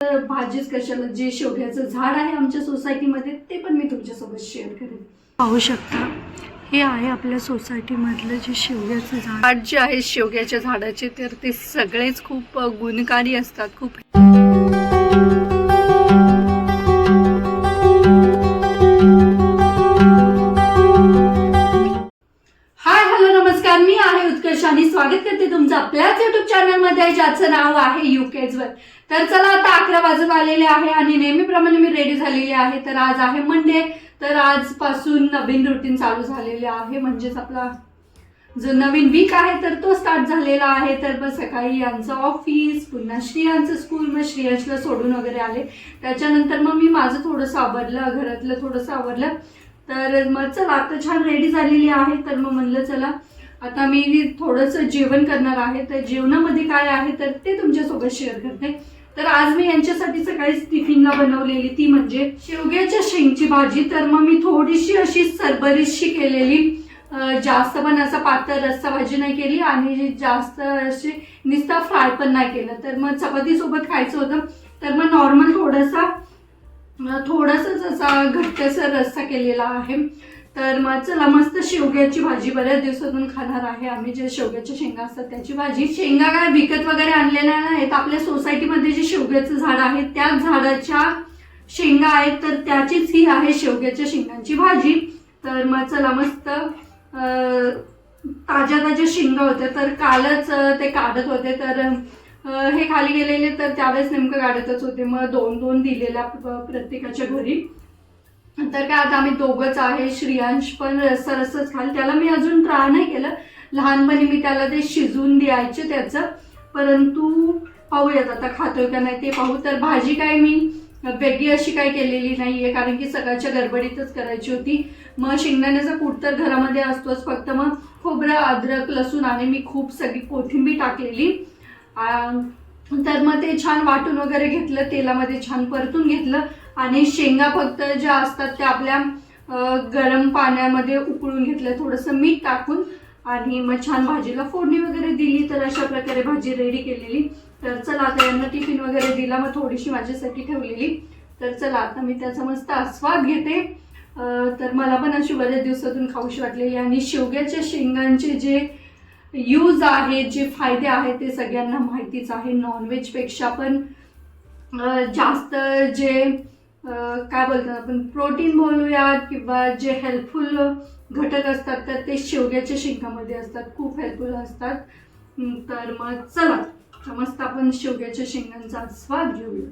भाजीच कशाला जे शेवग्याचं झाड आहे आमच्या सोसायटीमध्ये ते पण मी तुमच्यासोबत शेअर करेन. पाहू शकता. हे आहे आपल्या सोसायटीमधलं जे शेवग्याचं झाड. जे आहे शेवग्याच्या झाडाचे तर ते सगळेच खूप गुणकारी असतात. खूप हाय हॅलो नमस्कार. मी आहे उत्कर्ष आणि स्वागत करते तुमचं आपल्याच युट्यूब चॅनलमध्ये ज्याचं नाव आहे युकेजवर तर चला आता अकरा वाजत आलेले आहे आणि नेहमीप्रमाणे मी रेडी झालेली आहे. तर आज आहे मंडे तर आजपासून नवीन रुटीन चालू झालेले आहे. म्हणजेच आपला जो नवीन वीक आहे तर तो स्टार्ट झालेला आहे. तर मग सकाळी यांचं ऑफिस पुन्हा श्रियांचं स्कूल मग श्रियांशला सोडून वगैरे आले. त्याच्यानंतर मग मी माझं थोडंसं आवरलं घरातलं थोडंसं आवरलं. तर मग चला आता छान रेडी झालेली आहे. तर मग म्हणलं चला आता मी थोडंसं जेवण करणार आहे. तर जेवणामध्ये काय आहे तर ते तुमच्यासोबत शेअर करते. तर आज मी यांच्यासाठी सकाळीच टिफिनला बनवलेली ती म्हणजे शेवग्याच्या शेंगची भाजी. तर मग मी थोडीशी अशी सरबरीशी केलेली जास्त पण असं पातळ रस्सा भाजी नाही केली आणि जास्त अशी नुसता फ्राय पण नाही केलं. तर मग चपातीसोबत खायचं होतं. तर मग नॉर्मल थोडासा थोडासाच असा घट्टसर रस्सा केलेला आहे. तर मग चला मस्त शेवग्याची भाजी बऱ्याच दिवसातून खाणार आहे आम्ही. जे शेवग्याच्या शेंगा असतात त्याची भाजी. शेंगा काय विकत वगैरे आणलेल्या नाहीत. आपल्या सोसायटीमध्ये जे शेवग्याचं झाड आहे त्या झाडाच्या शेंगा आहेत. तर त्याचीच ही आहे शेवग्याच्या शेंगांची भाजी. तर मग चला मस्त ताज्या ताज्या शेंगा होत्या. तर कालच ते काढत होते. तर हे खाली गेलेले तर त्यावेळेस नेमकं काढतच होते. मग दोन दोन दिलेल्या प्रत्येकाच्या घरी. तर काय आता आम्ही दोघंच आहे श्रियांश पण रस्सा खाल. त्याला मी अजून ट्राय नाही केलं. लहानपणी मी त्याला ते शिजवून द्यायचे त्याचं. परंतु पाहूयात आता खातोय का नाही ते पाहू. तर भाजी काय मी वेगळी अशी काय केलेली नाही आहे कारण की सकाळच्या गडबडीतच करायची होती. मग शेंगदाण्याचा कूट तर घरामध्ये असतोच फक्त मग खोबरं अद्रक लसूण आणि मी खूप सगळी कोथिंबीर टाकलेली. तर मग ते छान वाटून वगैरे घेतलं तेलामध्ये छान परतून घेतलं आणि शेंगा फक्त ज्या असतात त्या आपल्या गरम पाण्यामध्ये उकळून घेतलं थोडंसं मीठ टाकून आणि मग छान भाजीला फोडणी वगैरे दिली तर अशा प्रकारे भाजी रेडी केलेली. तर चला आता यांना टिफिन वगैरे दिला मग थोडीशी माझ्यासाठी ठेवलेली. तर चला आता मी त्याचा मस्त आस्वाद घेते. तर मला पण अशी बऱ्याच दिवसातून खाऊशी वाटलेली आणि शेवग्याच्या शेंगांचे जे यूज आहेत जे फायदे आहेत ते सगळ्यांना माहितीच आहे. नॉनव्हेजपेक्षा पण जास्त जे काय बोलतात आपण प्रोटीन बोलूयात किंवा जे हेल्पफुल घटक असतात तर ते शेवग्याच्या शेंगामध्ये असतात खूप हेल्पफुल असतात. तर मग चला तर मस्त आपण शेवग्याच्या शेंगांचा स्वाद घेऊया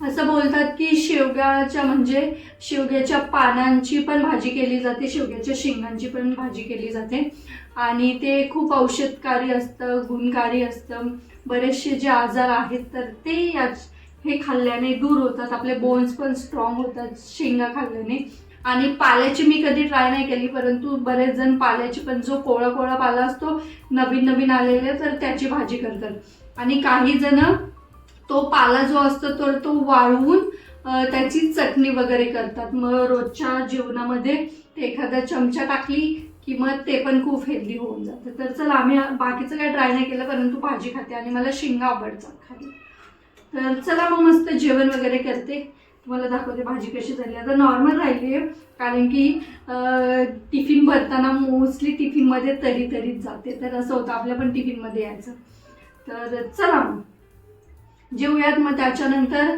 असं बोलतात की शेवग्याच्या म्हणजे शेवग्याच्या पानांची पण भाजी केली जाते शेवग्याच्या शेंगांची पण भाजी केली जाते. आणि ते खूप औषधकारी असतं गुणकारी असतं. बरेचसे जे आजार आहेत तर ते याच हे खाल्ल्याने दूर होतात. आपले बोन्स पण स्ट्रॉंग होतात शेंगा खाल्ल्याने. आणि पाल्याची मी कधी ट्राय नाही केली परंतु बरेच जण पाल्याची पण जो कोळा कोळा पाला असतो नवीन नवीन आलेले तर त्याची भाजी करतात. आणि काही जण तो पाला जो असतो तर तो वाळवून त्याची चटणी वगैरे करतात. मग रोजच्या जेवणामध्ये ते एखादा चमचा टाकली की मग ते पण खूप हेल्दी होऊन जातं. तर चला आम्ही बाकीचं काय ट्राय नाही केलं परंतु भाजी खाते आणि मला शेंगा आवडतात खाली तर चला मग मस्त जेवण वगैरे करते. तुम्हाला दाखवते भाजी कशी झाली. आता नॉर्मल राहिली आहे कारण की टिफिन भरताना मोस्टली टिफिनमध्ये तरी तरीच जाते. तर असं होतं आपल्या पण टिफिनमध्ये यायचं. तर चला मग. जेवूयात. मग त्याच्यानंतर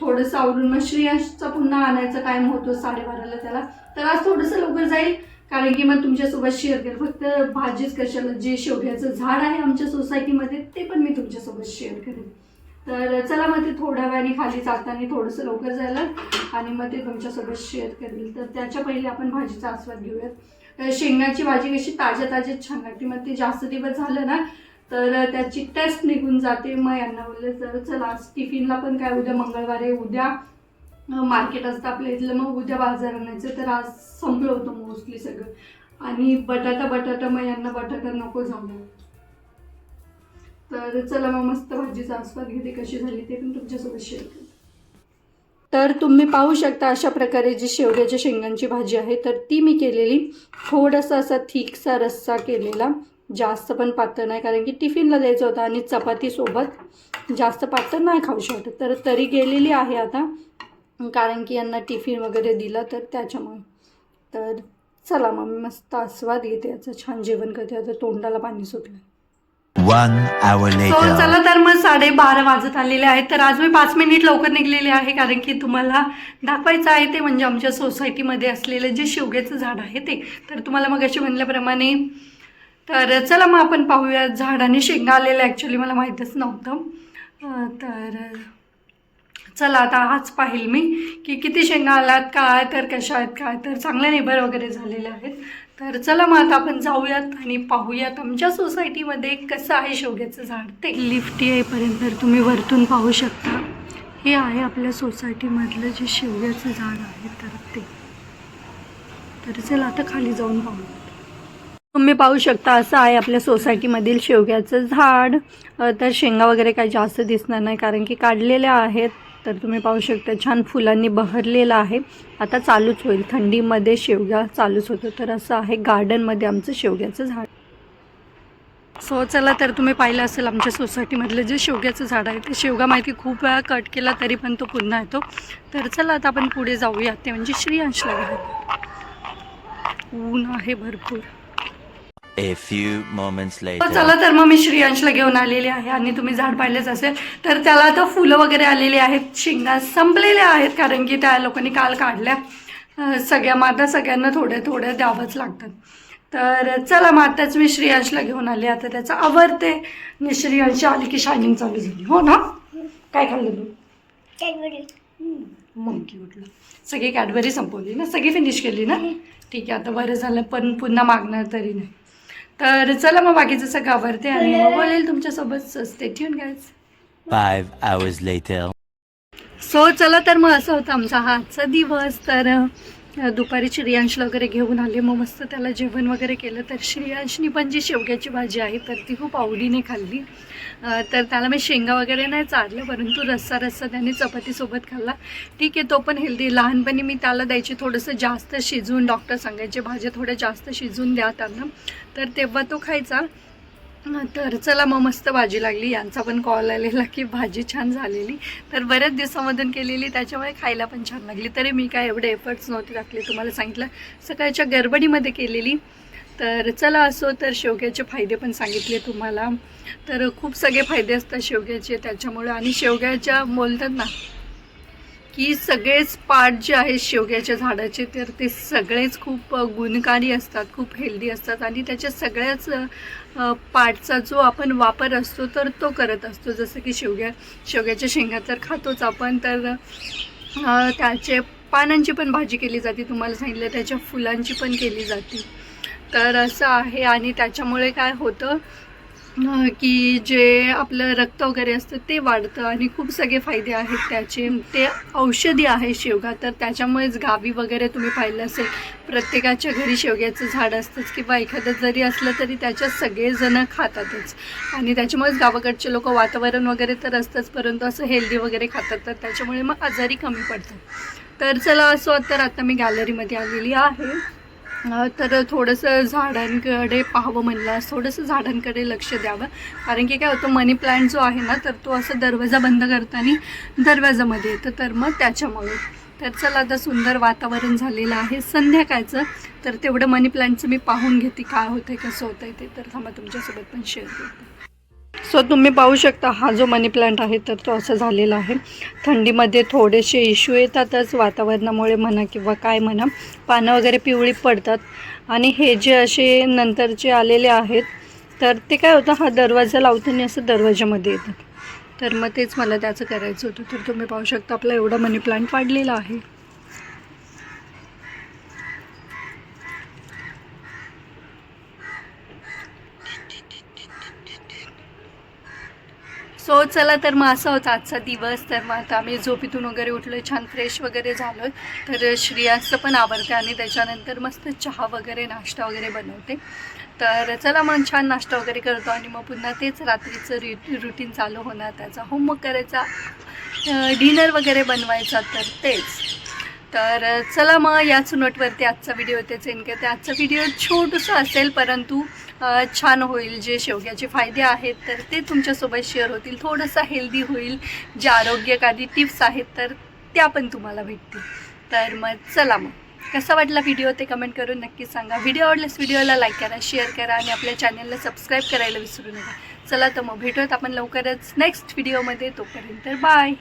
थोडंसं आवरून मग श्रेयसचा पुन्हा आणायचा टाईम होतो साडेबाराला त्याला. तर आज थोडंसं लवकर जाईल कारण की मग तुमच्यासोबत शेअर करेल फक्त भाजीच कशाला जे शेवग्याचं झाड आहे आमच्या सोसायटीमध्ये ते पण मी तुमच्यासोबत शेअर करेन. तर चला मग ते थोड्या वेळाने खाली जाताना थोडंसं लवकर जायला आणि मग ते तुमच्यासोबत शेअर करेल तर त्याच्या पहिले आपण भाजीचा आस्वाद घेऊयात. शेंगाची भाजी कशी ताज्या ताज्या छान लागते. मग ते जास्त दिवस झालं ना तर त्याची टेस्ट निघून जाते. मग यांना बोललं तर चला आज टिफिनला पण काय उद्या मंगळवार आहे उद्या मार्केट असतं आपल्या इथलं. मग उद्या बाजार आणायचं. तर आज संपलं होतं मोस्टली सगळं. आणि बटाटा बटाटा मग यांना बटाटा नको झालं. तर चला मग मस्त भाजीचा आस्वाद घेते. कशी झाली ते पण तुमच्यासोबत शेअर करते तर तुम्ही पाहू शकता अशा प्रकारे जी शेवग्याच्या शेंगांची भाजी आहे. तर ती मी केलेली. थोडासा असा थिकसा रस्सा केलेला. जास्त पण पातळ नाही कारण की टिफिनला द्यायचं होतं आणि चपातीसोबत जास्त पातळ नाही खाऊ शकत. तर तरी गेलेली आहे आता कारण की यांना टिफिन वगैरे दिलं तर त्याच्यामुळे. तर चला मग मी मस्त आस्वाद घेते याचं छान जेवण करते आता तोंडाला पाणी सुटलं. चला तर मग साडेबारा वाजत आलेले आहेत. तर आज मी पाच मिनिट लवकर निघलेले आहे कारण की तुम्हाला दाखवायचं आहे ते म्हणजे आमच्या सोसायटीमध्ये असलेलं जे शेवग्याचं झाड आहे ते. तर तुम्हाला मग अशी म्हणल्याप्रमाणे तर चला मग आपण पाहूया झाडाने शेंगा आलेल्या. ॲक्च्युली मला माहीतच नव्हतं. तर चला आता आज पाहिल मी की किती शेंगा आल्यात काय तर कशा आहेत काय तर चांगले नेबर वगैरे झालेले आहेत. तर चला मग आता आपण जाऊयात आणि पाहूयात आमच्या सोसायटीमध्ये कसं आहे शेवग्याचं झाड ते. लिफ्ट येईपर्यंत तर तुम्ही वरतून पाहू शकता. हे आहे आपल्या सोसायटीमधलं जे शेवग्याचं झाड आहे तर ते. तर चला आता खाली जाऊन पाहूया तुम्ही पाहू शकता असं आहे आपल्या सोसायटीमधील शेवग्याचं झाड. तर शेंगा वगैरे काही जास्त दिसणार नाही कारण की काढलेल्या आहेत. तर तुम्ही पाहू शकता छान फुलांनी बहरलेलं आहे. आता चालूच होईल. थंडीमध्ये शेवगा चालूच होतो. तर असं आहे गार्डनमध्ये आमचं शेवग्याचं झाड. सो चला तर तुम्ही पाहिलं असेल आमच्या सोसायटीमधलं जे शेवग्याचं झाड आहे ते शेवगा माहिती खूप वेळा कट केला तरी पण तो पुन्हा येतो. तर चला आता आपण पुढे जाऊया. ते म्हणजे श्रीयांशला ऊन आहे भरपूर. A few moments तर later. चला तर मग मी श्रेयांशला घेऊन आलेली आहे आणि तुम्ही झाड पाहिलेच असेल तर त्याला आता फुलं वगैरे आलेली आहेत शेंगा संपलेल्या आहेत कारण की त्या लोकांनी काल काढल्या. सगळ्या माता सगळ्यांना थोड्या थोड्या द्यावंच लागतात तर चला मग आताच मी श्रेयांशला घेऊन आले आता त्याचं आवडते आणि श्रेयांशी आली की शायनिंग चालू झाली. हो ना? काय खाल्लं तू? मंकी उठलं. सगळी कॅडबरी संपवली ना? सगळी फिनिश केली ना? ठीक आहे आता बरं झालं पण पुन्हा मागणार तरी नाही. तर चला मग बाकीचं सगळं आवडते आणि मग बोलेल तुमच्यासोबत. सस्ते ठेवून घ्यायचं Five hours later. सो चला तर मग असं होतं आमचा हा आजचा दिवस. तर दुपारी श्रियांशला वगैरे घेऊन आले. मग मस्त त्याला जेवण वगैरे केलं. तर श्रियांशनी पण जी शेवग्याची भाजी आहे तर ती खूप आवडीने खाल्ली. तर त्याला मी शेंगा वगैरे नाही चारलं परंतु रस्सा रस्सा त्याने चपातीसोबत खाल्ला. ठीक आहे तो पण हेल्दी लहानपणी मी त्याला द्यायची थोडंसं जास्त शिजवून डॉक्टर सांगायचे भाज्या थोड्या जास्त शिजवून द्या त्यांना. तर तेव्हा तो खायचा. तर चला मग मस्त भाजी लागली. यांचा पण कॉल आलेला की भाजी छान झालेली. तर बऱ्याच दिवसामधून केलेली त्याच्यामुळे खायला पण छान लागली. तरी मी काय एवढे एफर्ट्स नव्हते टाकले तुम्हाला सांगितलं. सकाळच्या गडबडीमध्ये केलेली. तर चला असो तर शेवग्याचे फायदे पण सांगितले तुम्हाला. तर खूप सगळे फायदे असतात शेवग्याचे त्याच्यामुळे. आणि शेवग्याच्या बोलतात ना की सगळेच पार्ट जे आहेत शेवग्याच्या झाडाचे तर ते सगळेच खूप गुणकारी असतात खूप हेल्दी असतात. आणि त्याच्या सगळ्याच पार्टचा जो आपण वापर असतो तर तो करत असतो. जसं की शेवग्या शेवग्याच्या शेंगा तर खातोच आपण तर त्याचे पानांची पण भाजी केली जाते. तुम्हाला सांगितलं त्याच्या फुलांची पण केली जाते. तर असं आहे. आणि त्याच्यामुळे काय होतं की जे आपलं रक्त वगैरे असतं ते वाढतं आणि खूप सगळे फायदे आहेत त्याचे. ते औषधी आहे शेवगा तर त्याच्यामुळेच गावी वगैरे तुम्ही पाहिलं असेल. प्रत्येकाच्या घरी शेवग्याचं झाड असतंच किंवा एखादं जरी असलं तरी त्याच्यात सगळेजणं खातातच. आणि त्याच्यामुळेच गावाकडचे लोक वातावरण वगैरे तर असतंच परंतु असं हेल्दी वगैरे खातात तर त्याच्यामुळे मग आजारी कमी पडतात. तर चला असं तर आता मी गॅलरीमध्ये आलेली आहे. तर थोडंसं झाडांकडे पाहावं म्हणलं थोडंसं झाडांकडे लक्ष द्यावं. कारण की काय होतं मनी प्लांट जो आहे ना तर तो असं दरवाजा बंद करताना दरवाजामध्ये येतं. तर मग त्याच्यामुळे. तर चला आता सुंदर वातावरण झालेलं आहे. संध्याकाळचं तर तेवढं मनी प्लांटचं मी पाहून घेते काय होतं आहे कसं होतं आहे ते. तर थांबा तुमच्यासोबत पण शेअर करते. सो तुम्ही पाहू शकता हा जो मनी प्लांट आहे तर तो असा झालेला आहे. थंडीमध्ये थोडेसे इश्यू येतातच वातावरणामुळे म्हणा किंवा काय म्हणा. पानं वगैरे पिवळी पडतात. आणि हे जे असे नंतरचे आलेले आहेत तर ते काय होतं हा दरवाजा लावताना असं दरवाजामध्ये येतात. तर मग तेच मला त्याचं करायचं होतं. तर तुम्ही पाहू शकता आपला एवढा मनी प्लांट वाढलेला आहे. सो चला तर मग असा होता आजचा दिवस. तर मग आता आम्ही झोपीतून वगैरे उठलो छान फ्रेश वगैरे झालो तर श्रियाचं पण आवडते आणि त्याच्यानंतर मस्त चहा वगैरे नाश्ता वगैरे बनवते. तर चला मग छान नाश्ता वगैरे करतो आणि मग पुन्हा तेच रात्रीचं रि रुटीन चालू होणार. त्याचा होमवर्क करायचा. डिनर वगैरे बनवायचा तर तेच. तर चला मग याच नोटवरती आजचा व्हिडिओ तेच एन करते आजचा व्हिडिओ छोटंसं असेल परंतु छान होईल जे शेवग्याचे फायदे आहेत तर ते तुमच्यासोबत शेअर होतील. थोडंसं हेल्दी होईल जे आरोग्यकारी टिप्स आहेत तर त्या पण तुम्हाला भेटतील. तर मग चला मग. कसा वाटला व्हिडिओ ते कमेंट करून नक्की सांगा. व्हिडिओ आवडल्यास व्हिडिओला लाईक करा शेअर करा आणि आपल्या चॅनलला सबस्क्राईब करायला विसरू नका. चला तर मग भेटूयात आपण लवकरच नेक्स्ट व्हिडिओमध्ये तोपर्यंत बाय